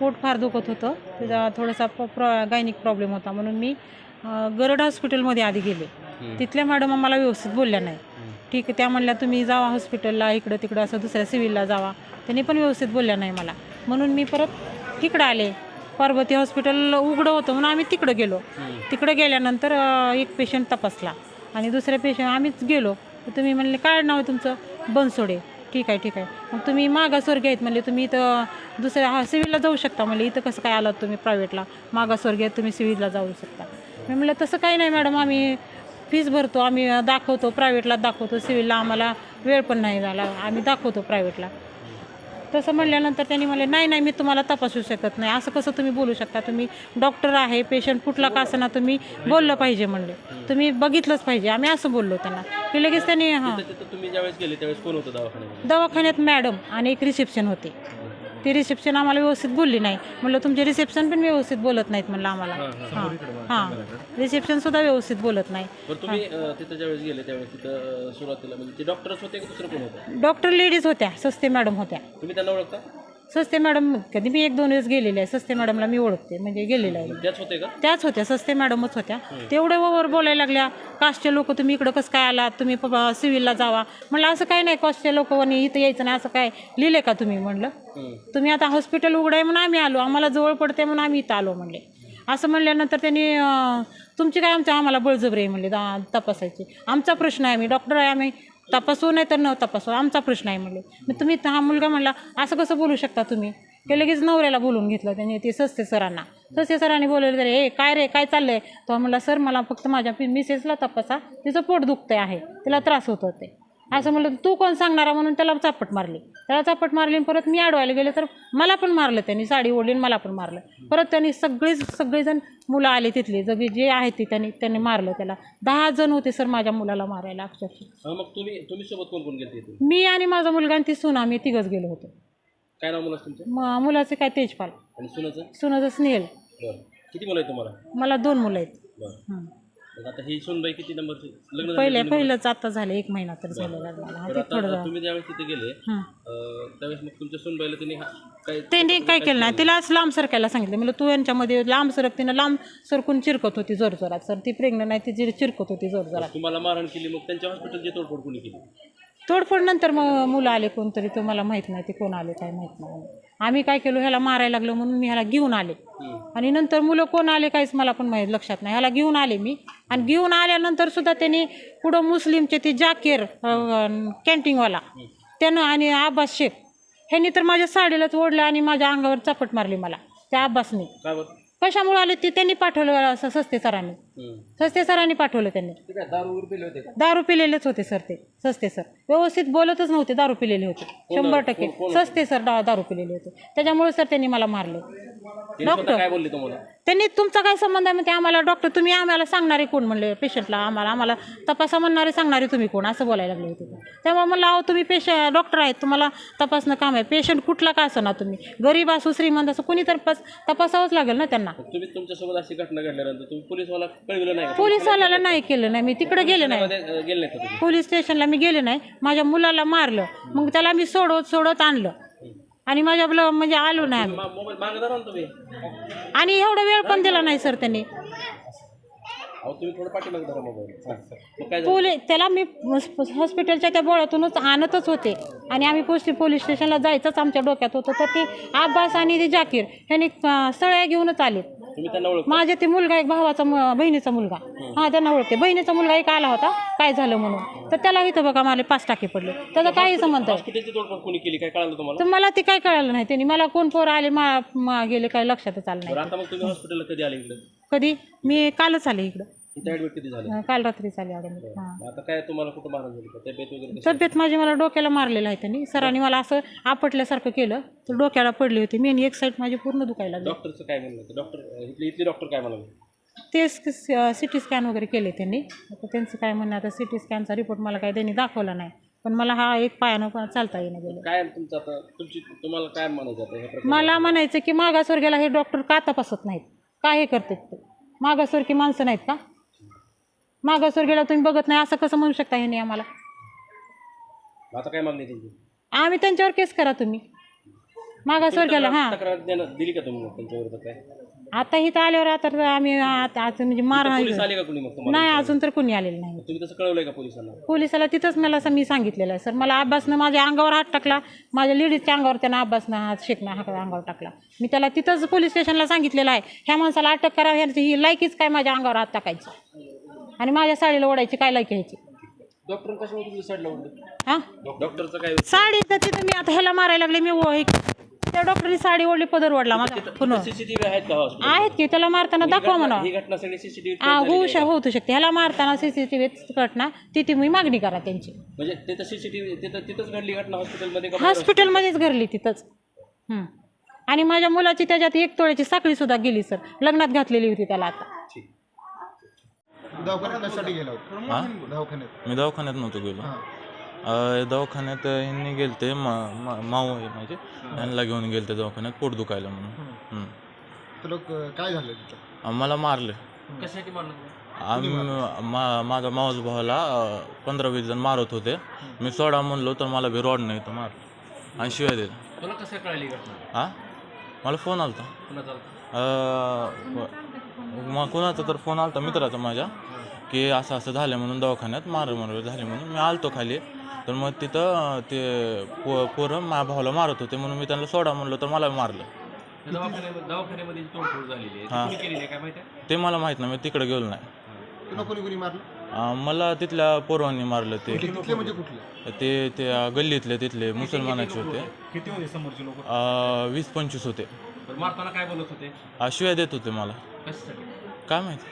पोट फार दुखत होतं. त्याचा थोडासा प्र गायनिक प्रॉब्लेम होता. म्हणून मी गरड हॉस्पिटलमध्ये आधी गेले. तिथल्या मॅडम मला व्यवस्थित बोलल्या नाही. ठीक आहे त्या म्हणल्या तुम्ही जावा हॉस्पिटलला इकडं तिकडं असं दुसऱ्या सिव्हिलला जावा. त्यांनी पण व्यवस्थित बोलल्या नाही मला. म्हणून मी परत इकडं आले. पार्वती हॉस्पिटल उघडं होतं म्हणून आम्ही तिकडं गेलो. तिकडं गेल्यानंतर एक पेशंट तपासला. आणि दुसऱ्या पेशंट आम्हीच गेलो. तर तुम्ही म्हणले काय नाव आहे तुमचं? बनसोडे. ठीक आहे ठीक आहे. मग तुम्ही मागासवर्गीय आहेत म्हणले तुम्ही इथं दुसऱ्या हा सिव्हिलला जाऊ शकता म्हणले. इथं कसं काय आलात तुम्ही प्रायव्हेटला? मागासवर्गीय आहेत तुम्ही सिव्हिलला जाऊ शकता. मी म्हणलं तसं काही नाही मॅडम आम्ही फीस भरतो आम्ही दाखवतो प्रायव्हेटला दाखवतो सिव्हिलला आम्हाला वेळ पण नाही झाला. आम्ही दाखवतो प्रायव्हेटला. तसं म्हणल्यानंतर त्यांनी म्हणले नाही नाही मी तुम्हाला तपासू शकत नाही. असं कसं तुम्ही बोलू शकता? तुम्ही डॉक्टर आहे पेशंट कुठला का असं ना तुम्ही बोललं पाहिजे म्हणले. तुम्ही बघितलंच पाहिजे. आम्ही असं बोललो त्यांना. की लगेच त्यांनी हां. तिथं तिथं तुम्ही ज्यावेळेस गेले त्यावेळेस कोण होतं दवाखान्यामध्ये? दवाखान्यात मॅडम आणि एक रिसेप्शन होते. ती रिसेप्शन आम्हाला व्यवस्थित बोलली नाही. म्हणलं तुमचे रिसेप्शन पण व्यवस्थित बोलत नाहीत म्हणलं आम्हाला. हां हां. रिसेप्शन सुद्धा व्यवस्थित बोलत नाही. बरं तुम्ही अं, तिथं ज्यावेळेस गेले त्यावेळेस तिथं अं, सुरुवातीला म्हणजे ते डॉक्टरच होते की दुसरं कोण होतं? डॉक्टर लेडीज होत्या सस्ते मॅडम होत्या. तुम्ही त्यांना ओळखता? सस्ते मॅडम कधी मी एक दोन वेळेस गेलेले आहे सस्ते मॅडमला मी ओळखते म्हणजे गेलेलं आहे त्याच होते का? त्याच होत्या सस्ते मॅडमच होत्या. तेवढे वर बोलायला लागल्या कास्टचे लोक तुम्ही इकडं कसं काय आलात? तुम्ही सिव्हिलला जावा. म्हणलं असं काय नाही कास्टचे लोक इथं यायचं नाही असं काय लिहिले का तुम्ही? म्हणलं. तुम्ही आता हॉस्पिटल उघडं आहे म्हणून आम्ही आलो आम्हाला जवळ पडते म्हणून आम्ही इथं आलो म्हणले. असं म्हणल्यानंतर त्यांनी तुमची काय आमच्या आम्हाला बळजबरी आहे म्हणले तपासायची. आमचा प्रश्न आहे आम्ही डॉक्टर आहे आम्ही तपासू नाही तर न तपासू. आमचा प्रश्न आहे म्हणले. मग तुम्ही हा मुलगा म्हणला असं कसं बोलू शकता तुम्ही? ते लगेच नवऱ्याला बोलून घेतलं त्यांनी ते सस्ते सरांना. सस्ते सरांनी बोलवलं तरी ए काय रे काय चाललं आहे तो म्हणला सर मला फक्त माझ्या मिसेसला तपासा. तिचं पोट दुखतं आहे. तिला त्रास होत होते. असं म्हणलं तू कोण सांगणारा? म्हणून त्याला चापट मारली. त्याला चापट मारली आणि परत मी अडवायला गेले तर मला पण मारलं त्यांनी साडी ओढली मला पण मारलं. परत त्यांनी सगळेच सगळेजण मुलं आले तिथले जगे जे आहेत ते त्यांनी त्यांनी मारलं त्याला. दहा जण होते सर माझ्या मुलाला मारायला अक्षरशः. मग तुम्ही तुम्ही सोबत कोण कोण गेले मी आणि माझा मुलगा आणि ती सून आम्ही तिघच गेलो होतो. काय नाव मुलं तुमचं? म मुलाचे काय तेजपाल. आणि सुनाचं? सुनाचं स्नेहल. बरं. किती मुलं आहेत तुम्हाला? मला दोन मुलं आहेत. बरं. हं. मग आता ही सुनबाई किती नंबरची? लग्न झालं पहिले पहिलंच आता झालं एक महिना तर झालेला मला हा, बरं ते आता थोडं तुम्ही ज्यावेळेस तिथे गेले हं. अं, त्यावेळेस मग तुमच्या सुनबाईला त्यांनी हा- काय त्यांनी काय केलं नाही. तिला असं लांब सरकायला सांगितलं. म्हणलं तू यांच्यामध्ये लांब सरक तिनं लांब सरकून चिरकत होती जोर जोरात. सर ती प्रेग्नंट नाही ती चिर- चिरकत होती जोर जोरात. तुम्हाला मारहाण केली मग त्यांच्या हॉस्पिटलची तोडफोड कोणी केली? तोडफोड नंतर मग मुलं आले कोणतरी तो मला माहीत नाही ते कोण आले काय माहीत नाही. आम्ही काय केलो ह्याला मारायला लागलो म्हणून मी ह्याला घेऊन आले. आणि नंतर मुलं कोण आले काहीच मला पण माहीत लक्षात नाही. ह्याला घेऊन आले मी. आणि घेऊन आल्यानंतर सुद्धा त्यांनी पुढं मुस्लिमचे ते जाकीर कॅन्टीनवाला त्यानं आणि अब्बास शेख ह्यांनी तर माझ्या साडीलाच ओढलं आणि माझ्या अंगावर चापट मारली मला त्या बरं? कशामुळे आले ते त्यांनी पाठवलं असं सस्ते सरांनी. सस्ते सरांनी पाठवलं त्यांनी. दारू वगैरे पिले होते का? दारू पिलेलेच होते सर ते सस्ते सर. व्यवस्थित बोलतच नव्हते दारू पिलेले होते. शंभर टक्के. सस्ते सर दारू पिलेले होते. त्याच्यामुळे सर त्यांनी मला मारले. काय बोलले तुम्हाला? त्यांनी तुमचा काय संबंध आहे? म्हणते आम्हाला डॉक्टर तुम्ही आम्हाला सांगणारे कोण? म्हणले पेशंटला आम्हाला आम्हाला तपासा म्हणणारे सांगणारे तुम्ही कोण? असं बोलायला लागले होते. तेव्हा म्हणलं अहो तुम्ही पेश डॉक्टर आहेत तुम्हाला तपासणं काम आहे. पेशंट कुठला का असं ना तुम्ही? गरीब असो श्रीमंत असो कोणी तर तपास तपासावंच लागेल ना त्यांना. तुम्ही तुमच्यासोबत अशी घटना घडल्यानंतर तुम्ही पोलीसवाला कळविलं नाही का? पोलीसवाल्याला नाही केलं नाही. मी तिकडे गेले नाही. गेले नाही पोलीस स्टेशनला मी गेले नाही. माझ्या मुलाला मारलं. मग त्याला मी सोडवत सोडत आणलं. आणि माझ्या ब्ल- म्हणजे आलो नाही आम्ही मोबाईल ना तुम्ही. आणि एवढा वेळ पण दिला नाही सर त्यांनी. अहो तुम्ही थोडं पाठीमागे धरा मोबाईल. मग काय झालं? पोलीस त्याला मी हॉस- हॉस्पिटलच्या त्या बोळ्यातूनच आणतच होते. आणि आम्ही पोस्ट पोलीस स्टेशनला जायचंच आमच्या डोक्यात होतं. तर ते अब्बास आणि ते जाकीर ह्यांनी अं, सळ्या घेऊनच आले. तुम्ही त्यांना ओळख माझ्या ते मुलगा एक भावाचा मु- बहिणीचा मुलगा. हा. त्यांना ओळखते. बहिणीचा मुलगा एक आला होता काय झालं म्हणून. तर त्याला इथं बघा मला पाच टाके पडले. त्याचा काही संबंध आहे हॉस्पिटलची तोडफोड कोणी केली? काय कळालं तुम्हाला? तर मला ते काय कळालं नाही त्यांनी. मला कोण पोरं आले मा मा- गेले काय लक्षातच आलं बरं नाही. आता मग तुम्ही हॉस्पिटलला कधी आले इकडे? कधी? मी कालच आले इकडं. इथे ऍडमिट कधी झालं? अं, काल रात्रीच आले आले मी. हां. मग आता काय तुम्हाला कुठं मारण झाली का तब्येत वगैरे कशी? तब्येत माझी मला डोक्याला मारलेलं आहे त्यांनी. सरांनी मला असं आपटल्यासारखं केलं तर डोक्याला पडली होती. मी आणि एक साईड माझी पूर्ण दुखायला लागली. डॉक्टरचं काय म्हणलं होतं? डॉक्टर इथले इथले डॉक्टर काय म्हणाले? ते सी टी स्कॅन वगैरे केले त्यांनी. आता त्यांचं काय म्हणणं आता सी टी स्कॅनचा रिपोर्ट मला काय त्यांनी दाखवला नाही. पण मला हा एक पायानं पण चालता येणं गेलं. काय तुमचं आता तुमची तुम्हाला काय म्हणायचं आता? ह्या प्रकारे मला म्हणायचं की मागासवर्गीला हे डॉक्टर का तपासत नाहीत? का हे करतात ते? मागासवर्गीय माणसं नाहीत का? मागासवर्गीला तुम्ही बघत नाही असं कसं म्हणू शकता ह्याने आम्हाला? आता काय मागणी आम्ही त्यांच्यावर केस करा तुम्ही. मागासवर्गीयाला हां. तक्रार देणं- दिली का तुम्ही मग त्यांच्या विरोधात काय? आता इथं आल्यावर आता तर आम्ही आता आता म्हणजे मार पोलीस आले का कोणी मग तुम्हाला? नाही अजून तर कोणी आलेलं नाही. तुम्ही तसं कळवलंय का पोलिसांना? पोलिसाला तिथंच मला असं मी सांगितलेलं आहे सर मला अब्बासनं माझ्या अंगावर हात टाकला. माझ्या लेडीजच्या अंगावर त्यानं अब्बासनं हात शेकना हात अंगावर टाकला. मी त्याला तिथंच पोलीस स्टेशनला सांगितलेलं आहे ह्या माणसाला अटक करा ह्याची ही लायकीच काय माझ्या अंगावर हात टाकायची. आणि माझ्या साडीला ओढायची काय लायकी ह्याची डॉक्टर कशामुळे तुमच्या साईडला ओढलं? हां? डॉक्टरचं काय साडी तर तिथं मी आता ह्याला मारायला लागले मी ओ- हे- त्या डॉक्टरनी साडी ओढली पदर ओढला माझा पुन्हा सीसीटीव्ही आहेत का हॉस्पिटल आहेत की त्याला मारताना दाखवा म्हणा. ही घटना सगळी सीसीटीव्ही हा होऊ श होऊ शकते. ह्याला मारताना सी सी टी घटना ती तुम्ही मागणी करा त्यांची. म्हणजे तिथं सीसीटीव्ही तिथं तिथंच घडली घटना हॉस्पिटलमध्ये का हॉस्पिटलमध्येच घरली तिथंच. हं. आणि माझ्या मुलाची त्याच्यात एक तोळ्याची साखळी सुद्धा गेली सर. लग्नात घातलेली होती त्याला आता. ठीक. दवाखान्यात कशासाठी गेला होता? हा? दवाखान्यात. मी दवाखान्यात नव्हतो गेलो. हां. अं, दवाखान्यात ह्यांनी गेलते मा- मा- माऊ आहे माझे. यांना घेऊन गेलते दवाखान्यात पोट दुखायला म्हणून. हम्म. तर लोक काय झालं तिथं? मला मारले. कशासाठी मारलं आम्ही मा माझा मावस भावाला पंधरा वीस जण मारत होते. मी सोडा म्हणलो तर मला बी रॉड नाही तर मार. आणि शिवाय दिला तुला कसं कळली घटना? हा? मला फोन कुणाचा अं, ब- मग कोणाचा तर फोन आलता मित्राचा माझ्या की असं असं झालं म्हणून दवाखान्यात मार मार झाले म्हणून. मी आलतो खाली. तर मग तिथं ते पो पोरं माझ्या भावाला मारत होते म्हणून मी त्यांना सोडा म्हणलो तर मला मारलं. दवाखान्यामध्ये दवाखान्यामध्ये जी तोडफोड झालेली आहे ती हां. कोणी केलेली आहे काय माहिती आहे? ते मला माहीत नाही मी तिकडे गेलो नाही. पुन्हा कोणी कोणी मारलं? अं, मला तिथल्या पोरांनी मारलं ते. कुठले तिथले म्हणजे कुठले? ते ते अं, गल्लीतले तिथले मुसलमानाचे होते. किती होते समोरचे लोक? अं, वीस पंचवीस होते. तर मारताना काय बोलत होते? अं, शिव्या देत होते मला. कशासाठी? काय माहिती?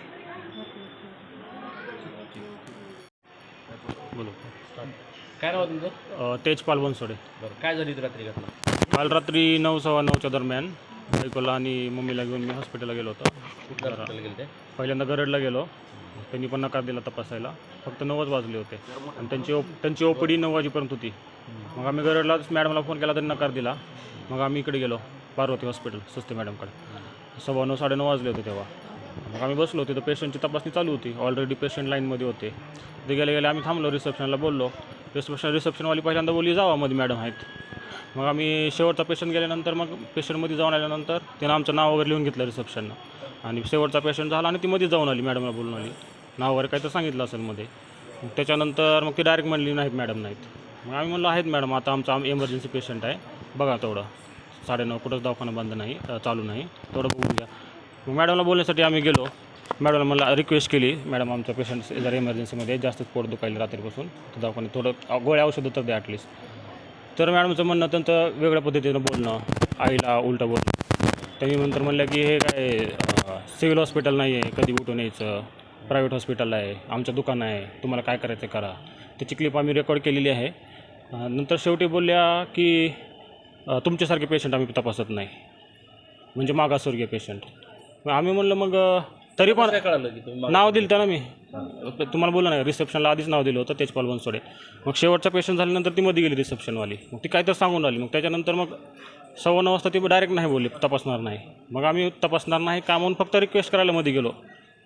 बोलो. काय नाव तुमचं? अ, तेजपाल बनसोडे. बरं काय झाली होती रात्री घटना? काल रात्री नऊ सव्वा नऊच्या दरम्यान बायकोला आणि मम्मीला घेऊन मी हॉस्पिटलला गेलो होतो. कुठल्या हॉस्पिटल गेले ते? पहिल्यांदा गरडला गेलो. त्यांनी पण नकार दिला तपासायला. फक्त नऊच वाजले होते. आणि त्यांची ओ त्यांची ओपीडी नऊ वाजेपर्यंत होती. मग आम्ही गरडला मॅडमला फोन केला त्यांनी नकार दिला. मग आम्ही इकडे गेलो पार्वती हॉस्पिटल सुस्ते मॅडमकडे सव्वा नऊ साडेनऊ वाजले होते तेव्हा. मग आम्ही बसलो तिथं पेशंटची तपासणी चालू होती. ऑलरेडी पेशंट लाईनमध्ये होते. ते गेले गेले आम्ही थांबलो रिसेप्शनला बोललो. रिसेप्शन रिसेप्शनवाली पहिल्यांदा बोलली जावा मध्ये मॅडम आहेत. मग आम्ही शेवटचा पेशंट गेल्यानंतर मग पेशंटमध्ये जाऊन आल्यानंतर तिनं आमचं नाव वगैरे लिहून घेतलं रिसेप्शननं आणि शेवटचा पेशंट झाला आणि ती मध्ये जाऊन आली मॅडमला बोलून आली. नाव वगैरे काय तर सांगितलं असेल मध्ये. मग त्याच्यानंतर मग ती डायरेक्ट म्हणली नाहीत मॅडम नाहीत. मग आम्ही म्हणलो आहेत मॅडम आता आमचा आम एमर्जन्सी पेशंट आहे. बघा तेवढं. साडेनऊ कुठंच दवाखाना बंद नाही चालू नाही. तेवढं बघून घ्या. मग मॅडमला बोलण्यासाठी आम्ही गेलो. मॅडमला मला रिक्वेस्ट केली. मॅडम आमच्या पेशंट जर इमर्जन्सीमध्ये जास्तच पोट दुखायला रात्रीपासून तर दवाखान्यात थोडं गोळ्या औषधं तर द्या ॲटलीस्ट तर मॅडमचं म्हणणं त्यांचं वेगळ्या पद्धतीनं बोलणं आईला उलटं बोलणं. त्यांनी नंतर म्हणलं की हे काय सिव्हिल हॉस्पिटल नाही आहे कधी उठून यायचं? प्रायव्हेट हॉस्पिटल आहे आमचं दुकान आहे तुम्हाला काय करायचं करा. त्याची क्लिप आम्ही रेकॉर्ड केलेली आहे. नंतर शेवटी बोलल्या की तुमच्यासारखे पेशंट आम्ही तपासत नाही. म्हणजे मागासवर्गीय पेशंट मग आम्ही म्हणलं मग तरी पण काय कळालं की तुम्ही नाव दिलं त्यानं मी. तुम्हाला बोललं नाही रिसेप्शनला आधीच नाव दिलं होतं तेजपाल बनसोडे मग शेवटचा पेशंट झाल्यानंतर ती मध्ये गेली रिसेप्शनवाली मग ती काहीतरी सांगून राहिली. मग त्याच्यानंतर मग सव्वा नऊ वाजता ती डायरेक्ट नाही बोलली तपासणार नाही. मग आम्ही तपासणार नाही का म्हणून फक्त रिक्वेस्ट करायला मध्ये गेलो.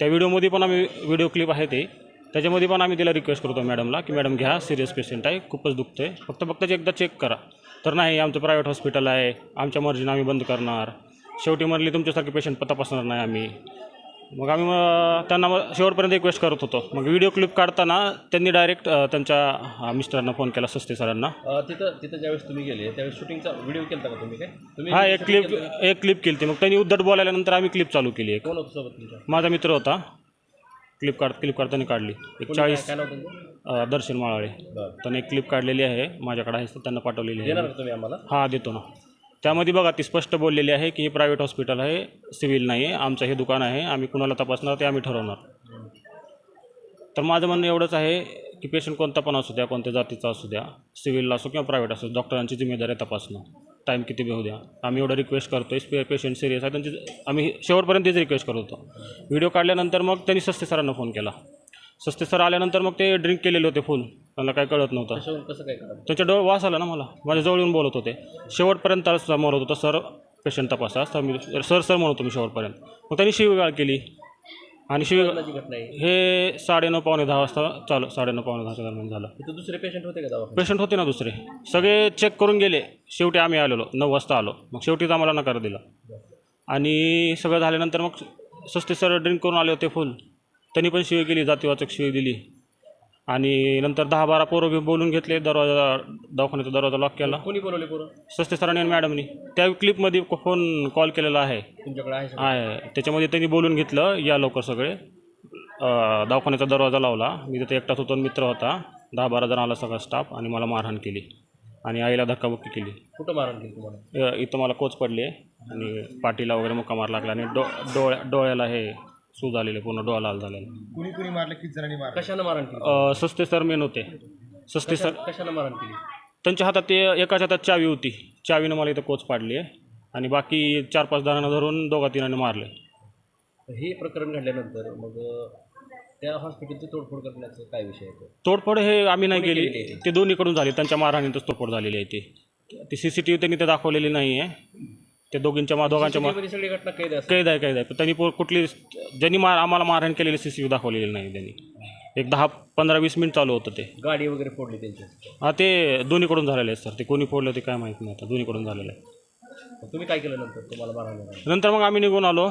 त्या व्हिडिओमध्ये पण आम्ही व्हिडिओ क्लिप आहे ते. त्याच्यामध्ये पण आम्ही तिला रिक्वेस्ट करतो मॅडमला की मॅडम घ्या सिरियस पेशंट आहे खूपच दुखतं आहे फक्त फक्त एकदा चेक करा. तर नाही आमचं प्रायव्हेट हॉस्पिटल आहे. आमच्या मर्जीनं आम्ही बंद करणार. शेवटी म्हणली तुमच्यासारखे पेशंट तपासणार नाही आम्ही. मग आम्ही मग त्यांना मग शेवटपर्यंत रिक्वेस्ट करत होतो. मग व्हिडिओ क्लिप काढताना त्यांनी डायरेक्ट त्यांच्या मिस्टरांना फोन केला सस्ते सरांना. तिथं तिथं ज्यावेळेस तुम्ही गेले त्यावेळेस शूटिंगचा व्हिडिओ केला का तुम्ही काय? तुम्ही हा एक क्लिप एक क्लिप केली मग त्यांनी उद्धट बोलायल्यानंतर आम्ही क्लिप चालू केली एक. कोण होतं सोबत तुमच्या? माझा मित्र होता. क्लिप काढ क्लिप काढताना काढली. एक चाळीस काय नाव तुमचं अ, दर्शन माळाळे. बरं. त्याने एक क्लिप काढलेली आहे माझ्याकडे आहे त्यांना पाठवलेली आहे. देणार का तुम्ही आम्हाला? हा देतो ना. त्यामध्ये बघा ती स्पष्ट बोललेली आहे की हे प्रायव्हेट हॉस्पिटल आहे सिव्हिल नाही आहे आमचं हे दुकान आहे आम्ही कुणाला तपासणार ते आम्ही ठरवणार. तर माझं म्हणणं एवढंच आहे की पेशंट कोणता पण असू द्या कोणत्या जातीचा असू द्या सिव्हिलला असो किंवा प्रायव्हेट असो डॉक्टरांची जिम्मेदारी आहे तपासणं. टाईम किती बी होऊ द्या. आम्ही एवढं रिक्वेस्ट करतो आहे पेशंट सिरियस आहे त्यांची आम्ही शेवटपर्यंत तीच रिक्वेस्ट करत होतो. व्हिडिओ काढल्यानंतर मग त्यांनी सस्ते सरांना फोन केला. सस्ते सर आल्यानंतर मग ते ड्रिंक केलेले होते फुल त्यांना काय कळत नव्हतं. कसं काय त्यांच्या डोळ वास आला ना मला. माझ्या जवळ येऊन बोलत होते. शेवटपर्यंत समोर होतं सर पेशंट तपासा. सर मी सर सर म्हणत होतो मी शेवटपर्यंत. मग त्यांनी शिवगाळ केली. आणि शिव कोणाची घटना आहे. हे साडेनऊ पावणे दहा वाजता चालू साडेनऊ पावणे दहाच्या दरम्यान झालं. तिथं दुसरे पेशंट होते का दवाखान्यात? पेशंट होते ना दुसरे. सगळे चेक करून गेले. शेवटी आम्ही आलेलो. नऊ वाजता आलो. मग शेवटीच आम्हाला नकार दिला. आणि सगळं झाल्यानंतर मग सस्ते सर ड्रिंक करून आले होते फुल त्यांनी पण शिवी केली जातीवाचक शिवी दिली. आणि नंतर दहा बारा पोरं घेऊन बोलून घेतले दरवाजा दवाखान्याचा दरवाजा लॉक केला. कोणी बोलवले पोरं? सस्ते सरांनी आणि मॅडमनी. त्या क्लिपमध्ये फोन कॉल केलेला आहे. तुमच्याकडे आहे सगळं? आहे. त्याच्यामध्ये त्यांनी बोलून घेतलं या लवकर सगळे. अं, दवाखान्याचा दरवाजा लावला. मी तिथे एकटाच होतो आणि मित्र होता. दहा बारा जण आला सगळा स्टाफ आणि मला मारहाण केली. आणि आईला धक्काबुक्की केली. कुठं मारण केली तुम्हाला? अं, इथं मला कोच पडले. आणि पाठीला वगैरे मुक्का मार लागला आणि डो डोळ्या डोळ्याला हे सूज आलेले पूर्ण डोळा लाल झालेला. कुणी कुणी मारलं? किती जणांनी मारलं? कशानं मारण केली? अं, सस्ते सर मेन होते. सस्ते सर कशानं मारण केली? त्यांच्या हातात ते एकाच्या हातात चावी होती. चावीनं मला इथं कोच पाडली आहे. आणि बाकी चार पाच जणांना धरून दोघा तिघांनी मारले. हे प्रकरण घडल्यानंतर मग अं, त्या हॉस्पिटलची तोडफोड करण्याचं काय विषय आहे तो? तोडफोड हे आम्ही नाही कोणी केली. केलेली ते दोन्हीकडून झाली. त्यांच्या मारहाणीतच तोडफोड झालेली आहे ती. ती सी सी टी व्ही त्यांनी ते दाखवलेली नाही आहे ते दोघींच्या मा दोघांच्या मा सगळी घटना कैद असते. कैद आहे कैद आहे. पण त्यांनी पो- कुठली ज्यांनी मार आम्हाला मारहाण केलेली सी सी व्ही दाखवलेली नाही त्यांनी. एक दहा पंधरा वीस मिनिट चालू होतं ते. गाडी वगैरे फोडली त्यांची. हा ते दोन्हीकडून झालेले आहेत सर. ते कोणी फोडलं ते काय माहीत नाही आता. दोन्हीकडून झालेलं आहे मग तुम्ही काय केलं नंतर? तुम्हाला मारहाण झाली? नंतर मग आम्ही निघून आलो.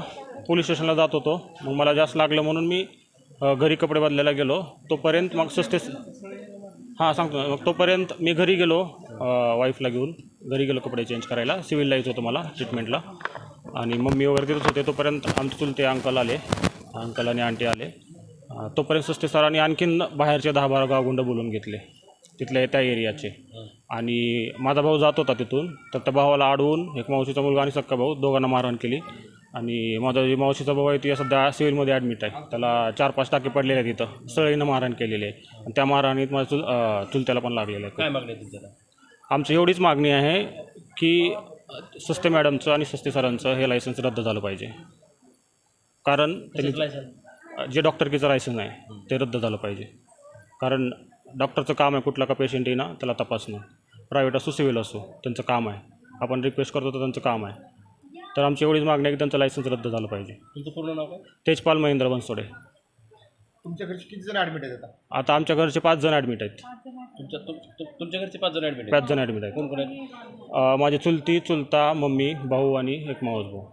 पोलीस स्टेशनला जात होतो. मग मला जास्त लागलं म्हणून मी अ, घरी कपडे बदलायला गेलो. तोपर्यंत मग सस्ते हां सांगतो. ना. मग तोपर्यंत मी घरी गेलो वाईफला घेऊन. घरी गेलो कपडे चेंज करायला. सिव्हिलला यायचं होतं मला ट्रीटमेंटला आणि मम्मी वगैरे तिथंच होते. तोपर्यंत आमचे चुलते अंकल आले. अंकल आणि आंटी आले. तोपर्यंत सस्ते सरांनी आणखीन बाहेरचे दहा बारा गावगुंड बोलून घेतले. तिथल्या त्या एरियाचे. आणि माझा भाऊ जात होता तिथून. तर त्या भावाला अडवून एक मावशीचा मुलगा आणि सक्का भाऊ दोघांना मारहाण केली. आणि माझा जे मावशीचा भाऊ आहे ती सध्या सिव्हिलमध्ये ॲडमिट आहे. त्याला चार पाच टाके पडलेले आहेत तिथं सळीनं मारहाण केलेली आहे. आणि त्या मारहाणीत माझ्या चुल चुलत्याला पण लागलेलं आहे. काय मागणी आहे तुमच्याला आमची एवढीच मागणी आहे की सस्ते मॅडमचं आणि सस्ते सरांचं हे लायसन्स रद्द झालं पाहिजे. कारण त्यांनी जे डॉक्टरकीचं लायसन्स आहे ते रद्द झालं पाहिजे. कारण डॉक्टरचं काम आहे कुठला का पेशंट येईना त्याला तपासणं. प्रायव्हेट असो सिव्हिल असो त्यांचं काम आहे. आपण रिक्वेस्ट करतो तर त्यांचं काम आहे. तर आमची एवढीच मागणी आहे की त्यांचं लायसन्स रद्द झालं पाहिजे. तुमचं पूर्ण नाव काय? तेजपाल महेंद्र बनसोडे. तुमच्या घरचे किती जण ॲडमिट आहेत आता? आता आमच्या घरचे पाच जण ॲडमिट आहेत. तुमच्या तुम- तुम- तुमच्या घरचे पाच जण ॲडमिट पाच जण ॲडमिट आहेत. कोण कोण आहेत? अं, माझी चुलती चुलता मम्मी भाऊ आणि एक मावस भाऊ